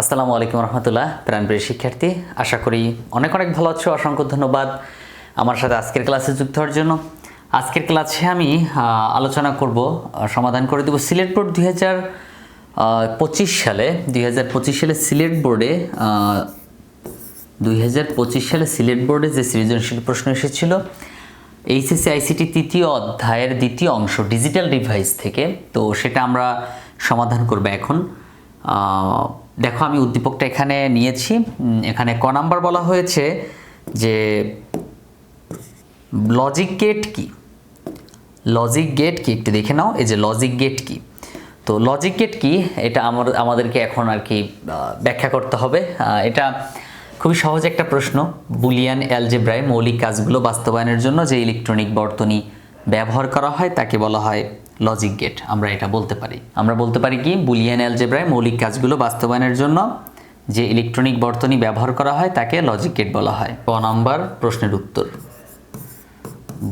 আসসালামু আলাইকুম রহমতুল্লাহ প্রাণপ্রিয় শিক্ষার্থী। আশা করি অনেক অনেক ভালো আছো, অসংখ্য ধন্যবাদ আমার সাথে আজকের ক্লাসে যুক্ত হওয়ার জন্য। আজকের ক্লাসে আমি আলোচনা করব সমাধান করে দেব সিলেট বোর্ড দুই হাজার পঁচিশ সালে দুই হাজার পঁচিশ সালে সিলেট বোর্ডে দুই হাজার পঁচিশ সালে সিলেট বোর্ডে যে সৃজনশীল প্রশ্ন এসেছিল, এইচএসসি আইসিটি তৃতীয় অধ্যায়ের দ্বিতীয় অংশ, ডিজিটাল ডিভাইস থেকে। তো সেটা আমরা সমাধান করব এখন। দেখো, আমি উদ্দীপকটা এখানে নিয়েছি। এখানে ক নাম্বার বলা হয়েছে যে লজিক গেট কি? লজিক গেট কি? একটু দেখে নাও, এই যে লজিক গেট কি? তো লজিক গেট কি? এটা আমার, আমাদেরকে এখন আর কি ব্যাখ্যা করতে হবে। এটা খুবই সহজ একটা প্রশ্ন। বুলিয়ান অ্যালজেব্রায় মৌলিক কাজগুলো বাস্তবায়নের জন্য যে ইলেকট্রনিক বর্তনী ব্যবহার করা হয়, তাকে বলা হয় লজিক গেট আমরা এটা বলতে পারি। আমরা বলতে পারি কি, বুলিয়ান অ্যালজেব্রায় মৌলিক কাজগুলো বাস্তবায়নের জন্য যে ইলেকট্রনিক বর্তনী ব্যবহার করা হয়, তাকে লজিক গেট বলা হয়। ক নম্বর, প্রশ্নের উত্তর।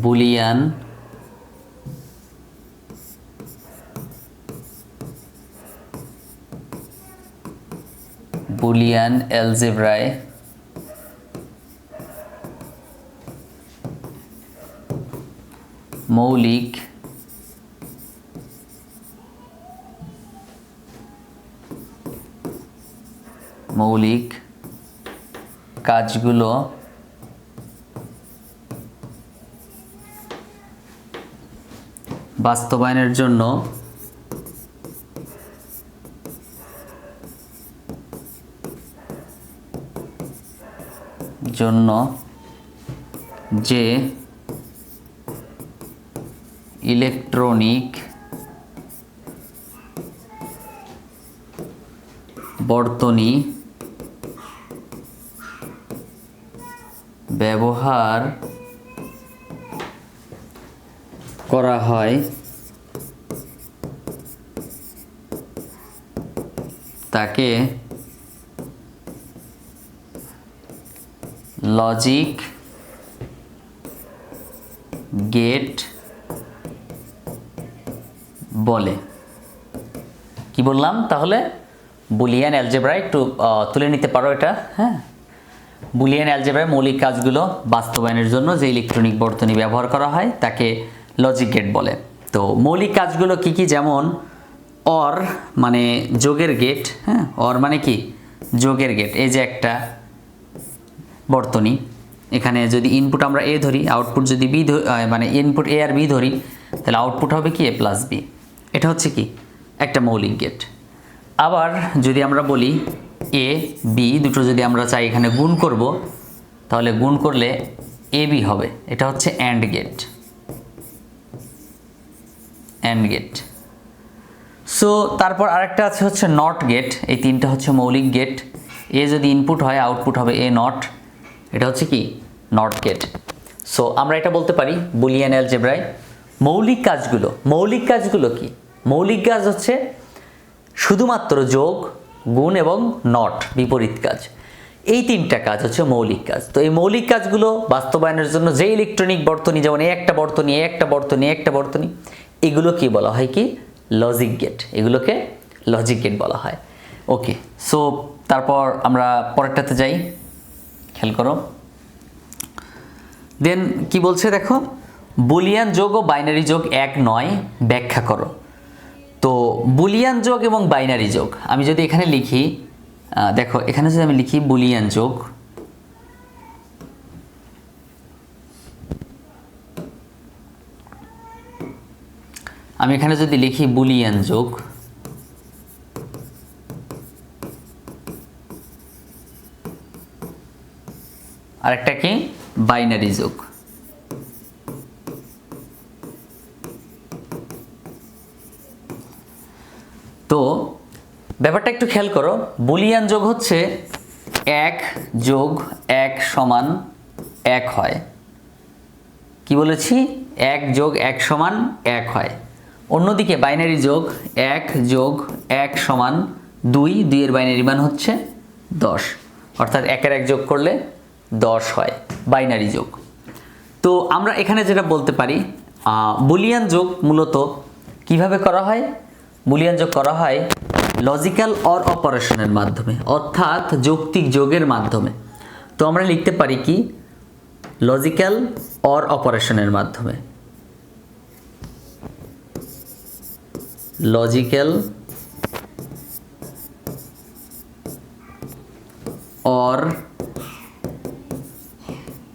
বুলিয়ান বুলিয়ান অ্যালজেব্রায় মৌলিক মৌলিক কাজগুলো বাস্তবায়নের জন্য জন্য যে ইলেকট্রনিক বর্তনী ব্যবহার করা হয় তাকে লজিক গেট বলে। কি বললাম? তাহলে বুলিয়ান অ্যালজেব্রা একটু তুলে নিতে পারো এটা হ্যাঁ? বুলিয়ান অ্যালজেব্রায় মৌলিক কাজগুলো বাস্তবায়নের জন্য যে ইলেকট্রনিক বর্তনী ব্যবহার করা হয়, তাকে লজিক গেট বলে। তো মৌলিক কাজগুলো কি কি? যেমন অর মানে যোগের গেট হ্যাঁ? অর মানে কি? যোগের গেট এই যে একটা বর্তনী। এখানে যদি ইনপুট আমরা এ ধরি আউটপুট যদি বি মানে ইনপুট এ আর বি ধরি, তাহলে আউটপুট হবে কি? এ প্লাস বি এটা হচ্ছে কি? একটা মৌলিক গেট আবার যদি আমরা বলি এ বি দুটো যদি আমরা চাই এখানে গুণ করব, তাহলে গুণ করলে এ বি হবে। এটা হচ্ছে and gate and gate so তারপর আরেকটা আছে হচ্ছে নট গেট এই তিনটা হচ্ছে মৌলিক গেট এ যদি ইনপুট হয় আউটপুট হবে এ নট এটা হচ্ছে কি? নট গেট সো আমরা এটা বলতে পারি বুলিয়ান অ্যালজেব্রায় মৌলিক কাজগুলো মৌলিক কাজগুলো কি? মৌলিক কাজ হচ্ছে শুধুমাত্র যোগ গুণ এবং নট, বিপরীত কাজ। এই তিনটা কাজ হচ্ছে মৌলিক কাজ। তো এই মৌলিক কাজগুলো বাস্তবায়নের জন্য যে ইলেকট্রনিক বর্তনী, যেমন একটা বর্তনী একটা বর্তনী একটা বর্তনী, এগুলো কি বলা হয় কি? লজিক গেট এগুলোকে লজিক গেট বলা হয়। ওকে সো তারপর আমরা পরেরটাতে যাই। খেয়াল করো। দেন কি বলছে দেখো? বুলিয়ান যোগ ও বাইনারি যোগ এক নয়, ব্যাখ্যা করো। তো বুলিয়ান যোগ এবং বাইনারি যোগ। আমি যদি এখানে লিখি দেখো, এখানে যদি আমি লিখি বুলিয়ান যোগ, আমি এখানে যদি লিখি বুলিয়ান যোগ, আরেকটা কি? বাইনারি যোগ। তো ব্যাপারটা একটু খেয়াল করো। বুলিয়ান যোগ হচ্ছে এক যোগ এক সমান এক হয়। কি বলেছি? এক যোগ এক সমান এক হয়। অন্যদিকে বাইনারি যোগ এক যোগ এক সমান দুই, দুইয়ের বাইনারি মান হচ্ছে দশ। অর্থাৎ একের এক যোগ করলে দশ হয়, বাইনারি যোগ। তো আমরা এখানে যেটা বলতে পারি বুলিয়ান যোগ মূলত কীভাবে করা হয়? বুলিয়ান যোগ করা হয় লজিক্যাল অর অপারেশনের মাধ্যমে, অর্থাৎ যৌক্তিক যোগের মাধ্যমে। তো আমরা লিখতে পারি কি? লজিক্যাল অর অপারেশনের মাধ্যমে। লজিক্যাল অর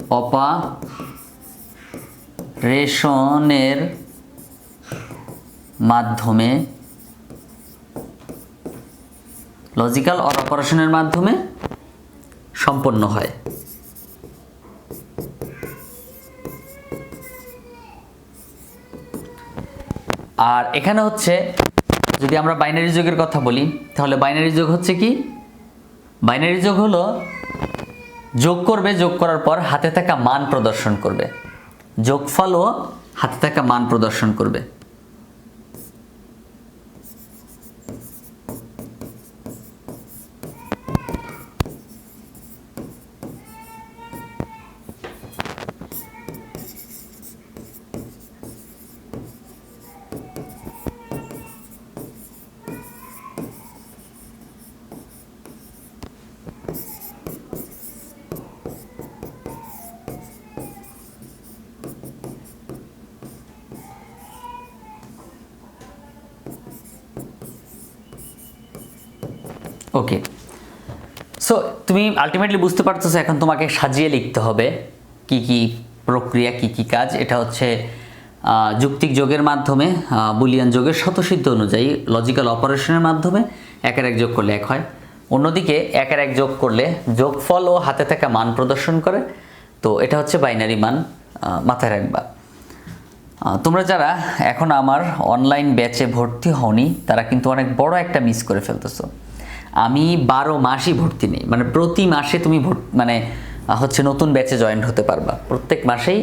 অপারেশনের মাধ্যমে লজিক্যাল অর অপারেশনের মাধ্যমে সম্পন্ন হয়। আর এখানে হচ্ছে, যদি আমরা বাইনারি যোগের কথা বলি, তাহলে বাইনারি যোগ হচ্ছে কি? বাইনারি যোগ হলো, যোগ করবে, যোগ করার পর হাতে থাকা মান প্রদর্শন করবে। যোগফলও হাতে থাকা মান প্রদর্শন করবে। ওকে সো তুমি আলটিমেটলি বুঝতে পারতেছো এখন তোমাকে সাজিয়ে লিখতে হবে কি কি প্রক্রিয়া, কি কি কাজ। এটা হচ্ছে যুক্তিক যোগের মাধ্যমে বুলিয়ান যোগের শতসিদ্ধ অনুযায়ী লজিক্যাল অপারেশনের মাধ্যমে একের এক যোগ করলে এক হয়। অন্যদিকে একের এক যোগ করলে যোগফল ও হাতে থাকা মান প্রদর্শন করে। তো এটা হচ্ছে বাইনারি মান মাথায় রাখবা। তোমরা যারা এখন আমার অনলাইন ব্যাচে ভর্তি হওনি, তারা কিন্তু অনেক বড় একটা মিস করে ফেলতেছো। আমি বারো মাসই ভর্তি নেই। মানে প্রতি মাসে তুমি মানে হচ্ছে নতুন ব্যাচে জয়েন হতে পারবা। প্রত্যেক মাসেই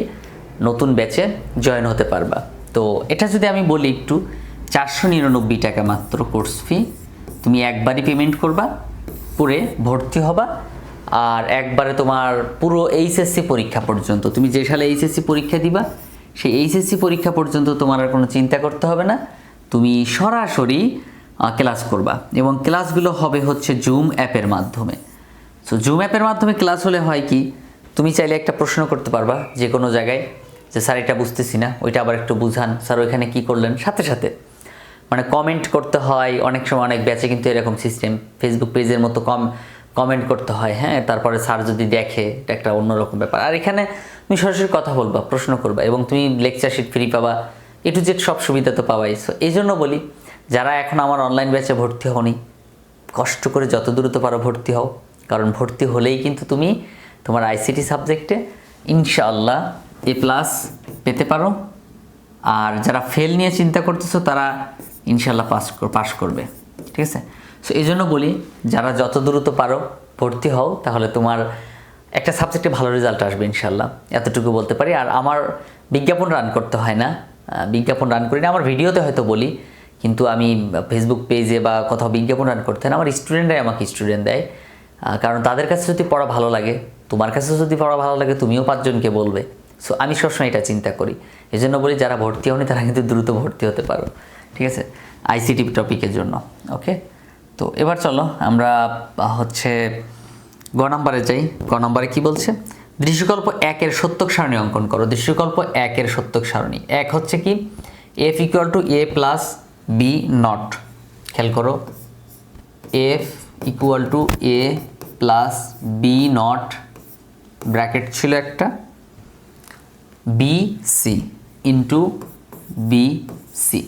নতুন ব্যাচে জয়েন হতে পারবা। তো এটা যদি আমি বলি একটু, চারশো নিরানব্বই টাকা মাত্র কোর্স ফি। তুমি একবারই পেমেন্ট করবা পুরে ভর্তি হবা, আর একবারে তোমার পুরো এইচএসসি পরীক্ষা পর্যন্ত, তুমি যে সালে এইচএসসি পরীক্ষা দিবা, সেই এইচএসসি পরীক্ষা পর্যন্ত তোমার আর কোনো চিন্তা করতে হবে না। তুমি সরাসরি ক্লাস করবা। এবং ক্লাসগুলো হবে হচ্ছে জুম অ্যাপের মাধ্যমে। সো জুম অ্যাপের মাধ্যমে ক্লাস হলে হয় কি, তুমি চাইলে একটা প্রশ্ন করতে পারবা যে কোনো জায়গায় যে, স্যার, এটা বুঝতেছি না, ওইটা আবার একটু বুঝান। স্যার, ওইখানে কি করলেন? সাথে সাথে। মানে কমেন্ট করতে হয়, অনেক সময় অনেক ব্যাচে কিন্তু এরকম সিস্টেম ফেসবুক পেজের মতো কম কমেন্ট করতে হয় হ্যাঁ? তারপরে স্যার যদি দেখে, এটা একটা অন্যরকম ব্যাপার। আর এখানে তুমি সরাসরি কথা বলবা, প্রশ্ন করবা, এবং তুমি লেকচার শিট ফ্রি পাবা। এ টু জেড সব সুবিধা তো পাবাই সো এই জন্য বলি যারা এখন আমার অনলাইন ব্যাচে ভর্তি হওনি, কষ্ট করে যত দ্রুত পারো ভর্তি হও। কারণ ভর্তি হলেই কিন্তু তুমি তোমার আইসিটি সাবজেক্টে ইনশাআল্লাহ এ প্লাস পেতে পারো। আর যারা ফেল নিয়ে চিন্তা করতেছো, তারা ইনশাল্লাহ পাস পাস করবে। ঠিক আছে? সো এই জন্য বলি, যারা যত দ্রুত পারো ভর্তি হও, তাহলে তোমার একটা সাবজেক্টে ভালো রেজাল্ট আসবে ইনশাল্লাহ এতটুকু বলতে পারি। আর আমার বিজ্ঞাপন রান করতে হয় না। বিজ্ঞাপন রান করি না। আমার ভিডিওতে হয়তো বলি কিন্তু আমি ফেসবুক পেজে বা কোথাও বিজ্ঞাপন রান করতে আমার স্টুডেন্টরাই আমাকে স্টুডেন্ট দেয়। কারণ তাদের কাছে যদি পড়া ভালো লাগে, তোমার কাছে যদি পড়া ভালো লাগে, তুমিও পাঁচজনকে বলবে। সো আমি সবসময় এটা চিন্তা করি। এই জন্য বলি, যারা ভর্তি হওনি, তারা কিন্তু দ্রুত ভর্তি হতে পারো। ঠিক আছে? আইসিটি টপিকের জন্য ওকে তো এবার চলো, আমরা হচ্ছে গ নাম্বারে যাই। গ নাম্বারে কি বলছে? দৃশ্যকল্প একের সত্যক সারণী অঙ্কন করো। দৃশ্যকল্প একের সত্যক সারণী। এক হচ্ছে কি? F equal to A plus B not. খেয়াল করো, F equal to A plus B not, bracket ছিল একটা, B C into B C.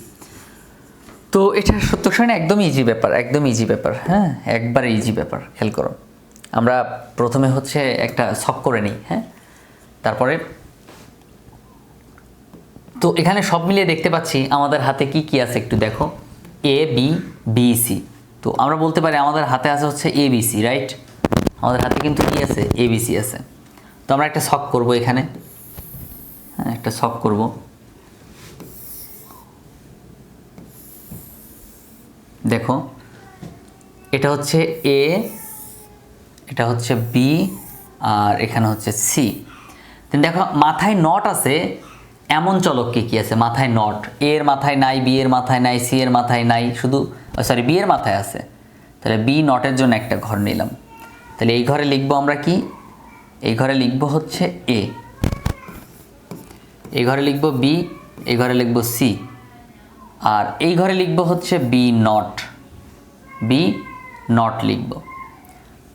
তো এটা সত্য সারণী একদম ইজি ব্যাপার, একদম ইজি ব্যাপার হ্যাঁ একবারে ইজি ব্যাপার, খেয়াল করো। আমরা প্রথমে হচ্ছে একটা ছক করে নিই হ্যাঁ তারপরে তো এখানে সব মিলিয়ে দেখতে পাচ্ছি আমাদের হাতে কি কি আছে একটু দেখো। এ বি বি সি তো আমরা বলতে পারি আমাদের হাতে আছে হচ্ছে এ বি সি রাইট আমাদের হাতে কিন্তু কি আছে? এ বি সি আছে। তো আমরা একটা ছক করব এখানে। হ্যাঁ একটা ছক করব। দেখো, এটা হচ্ছে এ এটা হচ্ছে বি আর এখানে হচ্ছে সি দেখো, মাথায় নট আছে এমন চলককে কি আছে? মাথায় নট। এ এর মাথায় নাই বি এর মাথায় নাই সি এর মাথায় নাই, শুধু সরি বি এর মাথায় আছে। তাহলে বি নটের জন্য একটা ঘর নিলাম। তাহলে এই ঘরে লিখব আমরা কি? এই ঘরে লিখব হচ্ছে এ এই ঘরে লিখব বি এই ঘরে লিখব সি আর এই ঘরে লিখব হচ্ছে বি নট বি নট লিখব।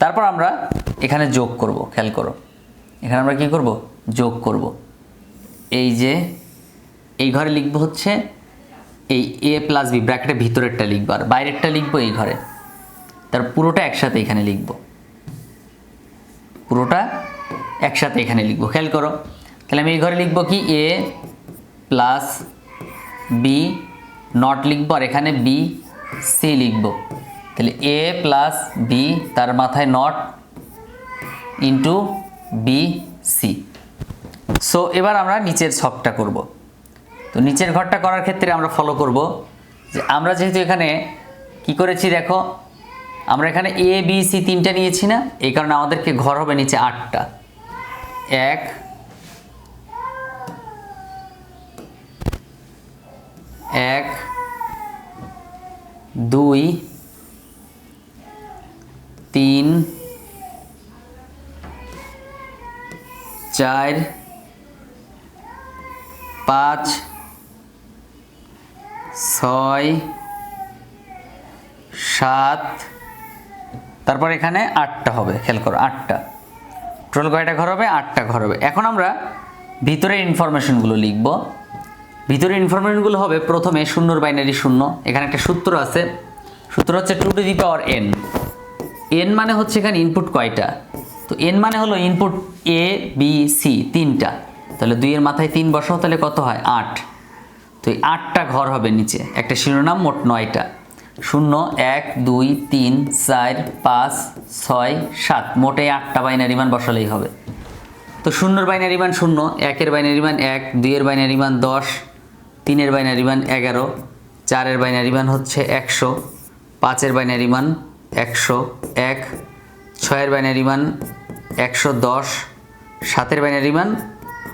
তারপর আমরা এখানে যোগ করব, খেয়াল করো। এখানে আমরা কি করব? যোগ করব। এই যে, এই ঘরে লিখব হচ্ছে এই এ প্লাস বি ব্র্যাকেটের ভিতরেরটা লিখব আর বাইরেরটা লিখব এই ঘরে। তার পুরোটা একসাথে এখানে লিখব। পুরোটা একসাথে এখানে লিখব। খেয়াল করো। তাহলে আমি এই ঘরে লিখব কি? এ প্লাস বি নট লিখব আর এখানে বি সি লিখব। তাহলে এ প্লাস বি তার মাথায় not into B C so এবার আমরা নিচের ছকটা করব। তো নিচের ঘরটা করার ক্ষেত্রে আমরা ফলো করব যে আমরা যেহেতু এখানে কি করেছি দেখো, আমরা এখানে এ বি সি তিনটা নিয়েছি না? এই কারণে আমাদেরকে ঘর হবে নিচে আটটা। এক এক, দুই, তিন, চার পাঁচ, ছয়, সাত, তারপর এখানে আটটা হবে, খেয়াল করো, আটটা। টোটাল কয়টা ঘর হবে? আটটা ঘর হবে। এখন আমরা ভিতরের ইনফরমেশনগুলো লিখব। ভিতরের ইনফরমেশনগুলো হবে প্রথমে শূন্যর বাইনারি শূন্য। এখানে একটা সূত্র আছে। সূত্র হচ্ছে two to the power N N মানে হচ্ছে এখানে ইনপুট কয়টা? তো এন মানে হলো ইনপুট এ বি সি তিনটা। তাহলে দুইয়ের মাথায় তিন বসাও, তাহলে কত হয়? আট। তো এই আটটা ঘর হবে নিচে। একটা শিরোনাম, মোট নয়টা। শূন্য, এক, দুই, তিন, চার, পাঁচ, ছয়, সাত। মোটে আটটা বাইনারি মান বসালেই হবে। তো শূন্যর বাইনারি মান শূন্য, একের বাইনারি মান এক, দুইয়ের বাইনারি মান দশ, তিনের বাইনারি মান এগারো, চারের বাইনারি মান হচ্ছে একশো, পাঁচের বাইনারি মান একশো এক, ছয়ের বাইনারি মান একশো দশ, সাতের বাইনারি মান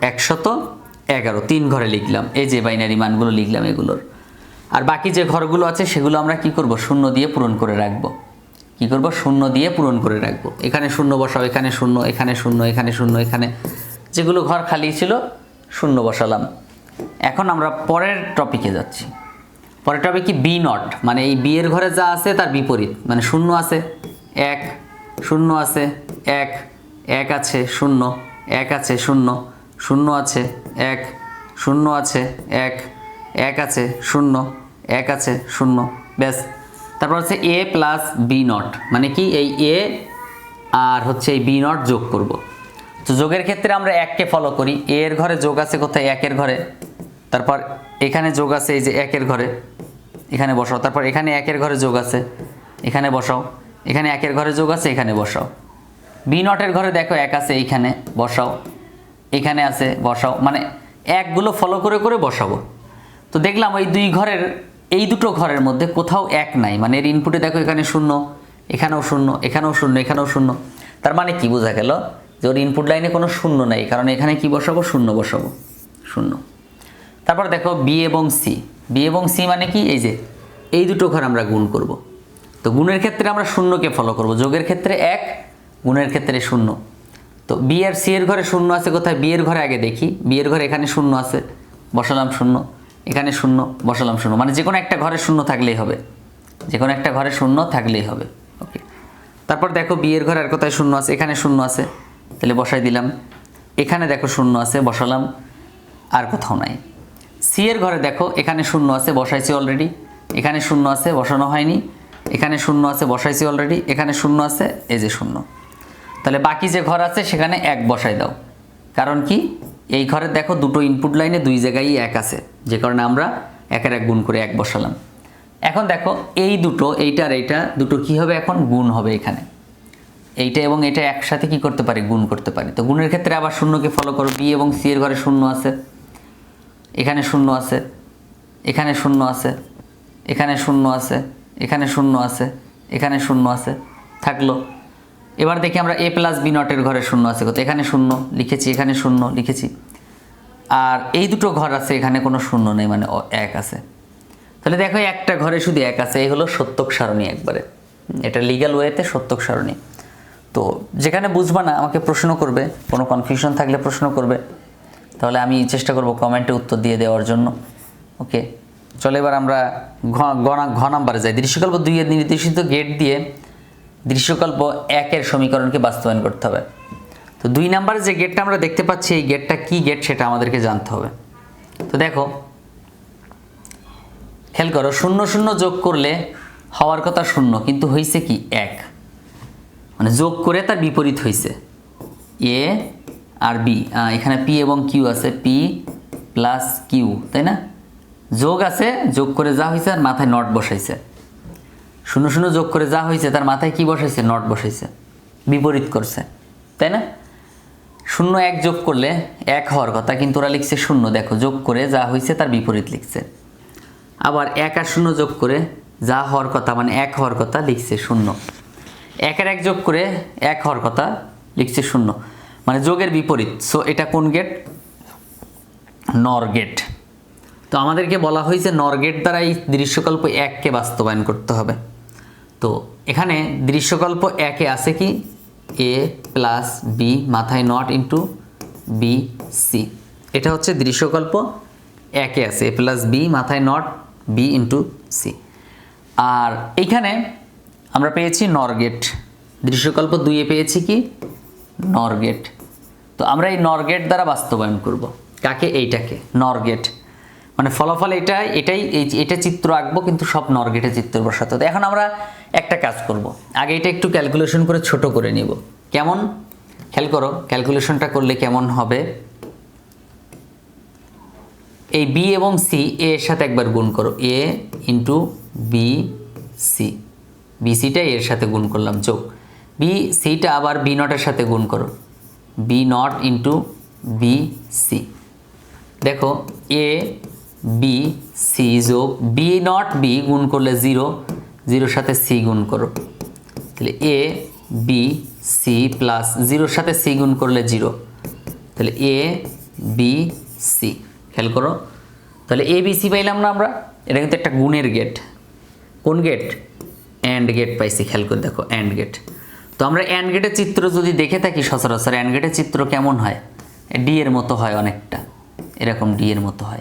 একশত এগারো, তিন ঘরে লিখলাম। এই যে বাইনারি মানগুলো লিখলাম এগুলোর। আর বাকি যে ঘরগুলো আছে সেগুলো আমরা কি করব? শূন্য দিয়ে পূরণ করে রাখব। কি করব? শূন্য দিয়ে পূরণ করে রাখব। এখানে শূন্য বসাও, এখানে শূন্য এখানে শূন্য এখানে শূন্য, এখানে। যেগুলো ঘর খালি ছিল, শূন্য বসালাম। এখন আমরা পরের টপিকে যাচ্ছি। পরের টপিক কি? বি নট মানে এই বিয়ের ঘরে যা আছে তার বিপরীত। মানে শূন্য আছে, এক, শূন্য আছে, এক এক আছে, শূন্য, এক আছে, শূন্য। শূন্য আছে, এক, শূন্য আছে, এক এক আছে, শূন্য, এক আছে, শূন্য, ব্যাস। তারপর হচ্ছে এ প্লাস বি নট মানে কি? এই এ আর হচ্ছে এই বি নট যোগ করব। তো যোগের ক্ষেত্রে আমরা এককে ফলো করি। এর ঘরে যোগ আছে কোথায়? একের ঘরে। তারপর এখানে যোগ আছে এই যে একের ঘরে। এখানে বসাও। তারপর এখানে একের ঘরে যোগ আছে। এখানে বসাও। এখানে একের ঘরে যোগ আছে, এখানে বসাও। বি নটের ঘরে দেখো এক আছে, এইখানে বসাও। এখানে আছে, বসাও। মানে একগুলো ফলো করে করে বসাবো। তো দেখলাম ওই দুই ঘরের, এই দুটো ঘরের মধ্যে কোথাও এক নাই। মানে এর ইনপুটে দেখো এখানে শূন্য, এখানেও শূন্য এখানেও শূন্য এখানেও শূন্য। তার মানে কি বোঝা গেল যে ওর ইনপুট লাইনে কোনো শূন্য নাই, কারণ এখানে কি বসাবো? শূন্য বসাবো। শূন্য। তারপর দেখো বি এবং সি বি এবং সি মানে কি? এই যে, এই দুটো ঘর আমরা গুণ করব। তো গুণের ক্ষেত্রে আমরা শূন্যকে ফলো করব। যোগের ক্ষেত্রে এক, গুণের ক্ষেত্রে শূন্য। তো বি আর সি এর ঘরে শূন্য আছে কোথায়? বি এর ঘরে আগে দেখি। বি এর ঘরে এখানে শূন্য আছে। বসালাম শূন্য। এখানে শূন্য, বসালাম শূন্য। মানে যে কোনো একটা ঘরে শূন্য থাকলেই হবে। যে কোনো একটা ঘরে শূন্য থাকলেই হবে। ওকে তারপর দেখো বি এর ঘরে আর কোথায় শূন্য আছে? এখানে শূন্য আছে। তাহলে বসাই দিলাম। এখানে দেখো শূন্য আছে, বসালাম। আর কোথাও নাই। সি এর ঘরে দেখো, এখানে শূন্য আছে, বসাইছি অলরেডি এখানে শূন্য আছে, বসানো হয়নি। এখানে শূন্য আছে, বসাইছি অলরেডি এখানে শূন্য আছে, এই যে শূন্য। তাহলে বাকি যে ঘর আছে সেখানে এক বসাই দাও। কারণ কি? এই ঘরে দেখো দুটো ইনপুট লাইনে দুই জায়গায় এক আছে। যে কারণে আমরা একের এক গুণ করে এক বসালাম। এখন দেখো এই দুটো, এইটা আর এইটা, দুটো কি হবে এখন? গুণ হবে এখানে। এইটা এবং এটা একসাথে কি করতে পারি? গুণ করতে পারি। তো গুণের ক্ষেত্রে আবার শূন্যকে ফলো করো। বি এবং সি এর ঘরে শূন্য আছে। এখানে শূন্য আছে। এখানে শূন্য আছে। এখানে শূন্য আছে। এখানে শূন্য আছে। এখানে শূন্য আছে। থাকল। এবার দেখি আমরা এ প্লাস বি নটের ঘরে শূন্য আছে কত? এখানে শূন্য, লিখেছি এখানে শূন্য, লিখেছি। আর এই দুটো ঘর আছে, এখানে কোনো শূন্য নেই মানে এক আছে। তাহলে দেখো, একটা ঘরে শুধু এক আছে, এই হলো সত্যক সারণী একবারে। এটা লিগ্যাল ওয়েতে সত্যক সারণী। তো যেখানে বুঝবা না, আমাকে প্রশ্ন করবে, কোনো কনফিউশন থাকলে প্রশ্ন করবে। তাহলে আমি চেষ্টা করব কমেন্টে উত্তর দিয়ে দেওয়ার জন্য। ওকে চলো এবার আমরা ঘ ঘ- নাম্বারে যাই। দৃশ্যকল্প দুই এর নির্দেশিত গেট দিয়ে দৃশ্যকল্প একের সমীকরণকে বাস্তবায়ন করতে হবে। তো দুই নাম্বারে যে গেটটা আমরা দেখতে পাচ্ছি, এই গেটটা কি গেট সেটা আমাদেরকে জানতে হবে। তো দেখো, খেয়াল করো, শূন্য শূন্য যোগ করলে হওয়ার কথা শূন্য, কিন্তু হয়েছে কি এক। মানে যোগ করে তার বিপরীত হয়েছে এ আর বি এখানে পি এবং কিউ আছে, পি প্লাস কিউ, তাই না? যোগ আছে, যোগ করে যা হয়েছে আর মাথায় নট বসাইছে। শূন্য শূন্য যোগ করে যা হয়েছে তার মাথায় কি বসাইছে? নট বসাইছে। বিপরীত করছে। তাই না? শূন্য এক যোগ করলে এক হওয়ার কথা, কিন্তু ওরা লিখছে শূন্য। দেখো, যোগ করে যা হয়েছে তার বিপরীত লিখছে। আবার এক আর শূন্য যোগ করে যা হওয়ার কথা মানে এক হওয়ার কথা লিখছে শূন্য। একের এক যোগ করে এক হওয়ার কথা লিখছে শূন্য। মানে যোগের বিপরীত। সো এটা কোন গেট নর গেট তো আমাদেরকে বলা হয়েছে, নর গেট দ্বারা এই দৃশ্যকল্প এককে বাস্তবায়ন করতে হবে। তো এখানে দৃশ্যকল্প একে আছে কি? এ প্লাস বি মাথায় নট ইন্টু বি সি এটা হচ্ছে দৃশ্যকল্প একে আছে। এ প্লাস বি মাথায় নট বি ইন্টু সি আর এইখানে আমরা পেয়েছি নরগেট দৃশ্যকল্প দুইয়ে পেয়েছি কি? নরগেট তো আমরা এই নরগেট দ্বারা বাস্তবায়ন করব। কাকে? এইটাকে। নরগেট মানে ফলাফল এটা এটাই এটা চিত্র আঁকবো, কিন্তু সব নরগেটে চিত্র বসাতে এখন আমরা একটা কাজ করব। আগে এটা একটু ক্যালকুলেশন করে ছোট করে নিব। কেমন? খেয়াল করো ক্যালকুলেশনটা করলে কেমন হবে? এই বি এবং সি এ এর সাথে একবার গুণ করো। A into B C B সিটা এর সাথে গুণ করলাম, যোগ। বি সিটা আবার বি নটের সাথে গুণ করো। B not into B C দেখো এ বি সি যোগ বি নট বি গুণ করলে জিরো জিরোর সাথে সি গুণ করো। তাহলে এ, বি, সি প্লাস জিরোর সাথে সি গুণ করলে জিরো। তাহলে এ, বি, সি। খেয়াল করো। তাহলে এ, বি, সি পাইলাম না আমরা? এটা কিন্তু একটা গুণের গেট। কোন গেট? অ্যান্ড গেট পাইছি, খেয়াল করে দেখো অ্যান্ড গেট। তো আমরা অ্যান্ড গেটের চিত্র যদি দেখে থাকি সচরাচর অ্যান্ড গেটের চিত্র কেমন হয়? ডি এর মতো হয় অনেকটা। এরকম ডি এর মতো হয়।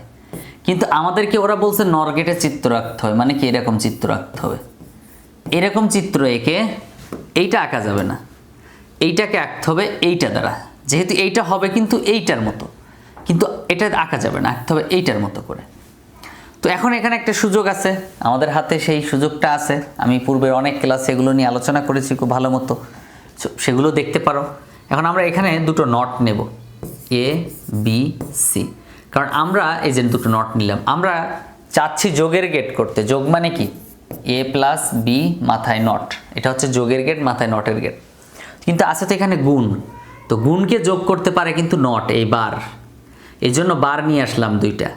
কিন্তু আমাদেরকে ওরা বলছে নর গেটের চিত্র আঁকতে হবে মানে কি এরকম চিত্র আঁকতে হবে। এরকম চিত্র এঁকে এইটা আঁকা যাবে না। এইটাকে আঁকতে হবে এইটা দ্বারা। যেহেতু এইটা হবে কিন্তু এইটার মতো। কিন্তু এটা আঁকা যাবে না, আঁকতে হবে এইটার মতো করে। তো এখন এখানে একটা সুযোগ আছে। আমাদের হাতে সেই সুযোগটা আছে। আমি পূর্বের অনেক ক্লাসে এগুলো নিয়ে আলোচনা করেছি খুব ভালো মতো। সেগুলো দেখতে পারো। এখন আমরা এখানে দুটো নট নেব। A, B, C. কারণ আমরা এই যে দুটো নট নিলাম, আমরা চাচ্ছি যোগের গেট করতে। যোগ মানে কি? এ প্লাস বি মাথায় নট এটা হচ্ছে যোগের গেট মাথায় নটের গেট কিন্তু আছে তো এখানে গুণ। তো গুণকে যোগ করতে পারে কিন্তু নট এই বার। এই জন্য বার নিয়ে আসলাম দুইটা।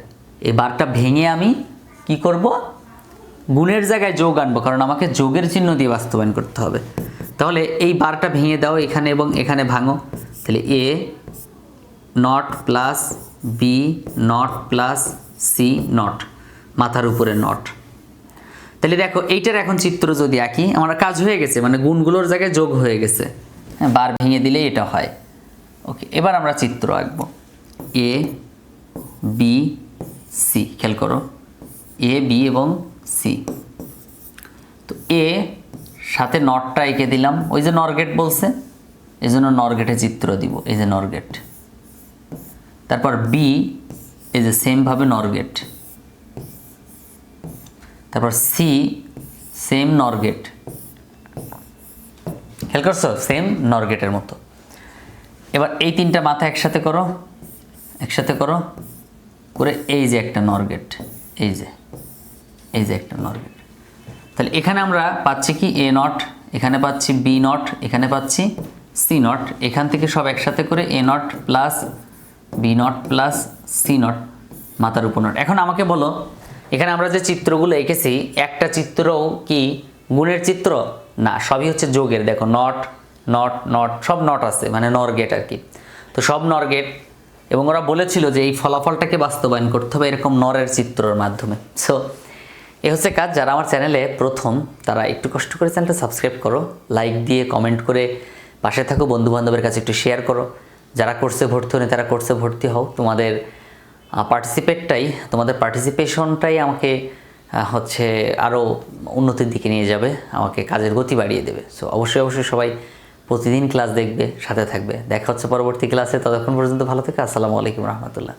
এই বারটা ভেঙে আমি কি করব? গুণের জায়গায় যোগ আনব, কারণ আমাকে যোগের চিহ্ন দিয়ে বাস্তবায়ন করতে হবে। তাহলে এই বারটা ভেঙে দাও এখানে এবং এখানে ভাঙো। তাহলে A not plus B not plus C not মাথার উপরে নট তাহলে দেখো, এইটার এখন চিত্র যদি আঁকি, আমার কাজ হয়ে গেছে মানে গুণগুলোর জায়গায় যোগ হয়ে গেছে। হ্যাঁ বার ভেঙে দিলেই এটা হয়। ওকে এবার আমরা চিত্র আঁকবো। এ বি সি খেয়াল করো। এ বি এবং সি তো এ সাথে নটটা এঁকে দিলাম। ওই যে নরগেট বলছে, এই জন্য নরগেটে চিত্র দিব, এই যে নরগেট। তারপর বি এই যে সেমভাবে নরগেট। তারপর সি সেম নরগেট খেয়াল করছ? সেম নরগেটের মতো। এবার এই তিনটা মাথা একসাথে করো একসাথে করো, করে এই যে একটা নরগেট এই যে এই যে একটা নরগেট তাহলে এখানে আমরা পাচ্ছি কি? এ নট এখানে পাচ্ছি বি নট এখানে পাচ্ছি সি নট এখান থেকে সব একসাথে করে A not plus B not plus C not মাথার উপর নট এখন আমাকে বলো এখানে আমরা যে চিত্রগুলো এঁকেছি, একটা চিত্রও কি গুণের চিত্র? না, সবই হচ্ছে যোগের। দেখো নট নট নট সব নট আছে মানে নর গেট আর কি। তো সব নর গেট এবং ওরা বলেছিল যে এই ফলাফলটাকে বাস্তবায়ন করতে হবে এরকম নরের চিত্রর মাধ্যমে। সো এ হচ্ছে কাজ, যারা আমার চ্যানেলে প্রথম, তারা একটু কষ্ট করে চ্যানেলটা সাবস্ক্রাইব করো লাইক দিয়ে কমেন্ট করে পাশে থাকো বন্ধু বান্ধবের কাছে একটু শেয়ার করো। যারা কোর্সে ভর্তি হনে তারা কোর্সে ভর্তি হও। তোমাদের পার্টিসিপেটটাই তোমাদের পার্টিসিপেশনটাই আমাকে হচ্ছে আরও উন্নতির দিকে নিয়ে যাবে, আমাকে কাজের গতি বাড়িয়ে দেবে। সো অবশ্যই অবশ্যই সবাই প্রতিদিন ক্লাস দেখবে, সাথে থাকবে। দেখা হচ্ছে পরবর্তী ক্লাসে ততক্ষণ পর্যন্ত ভালো থেকে। আসসালামু আলাইকুম রহমতুল্লাহ।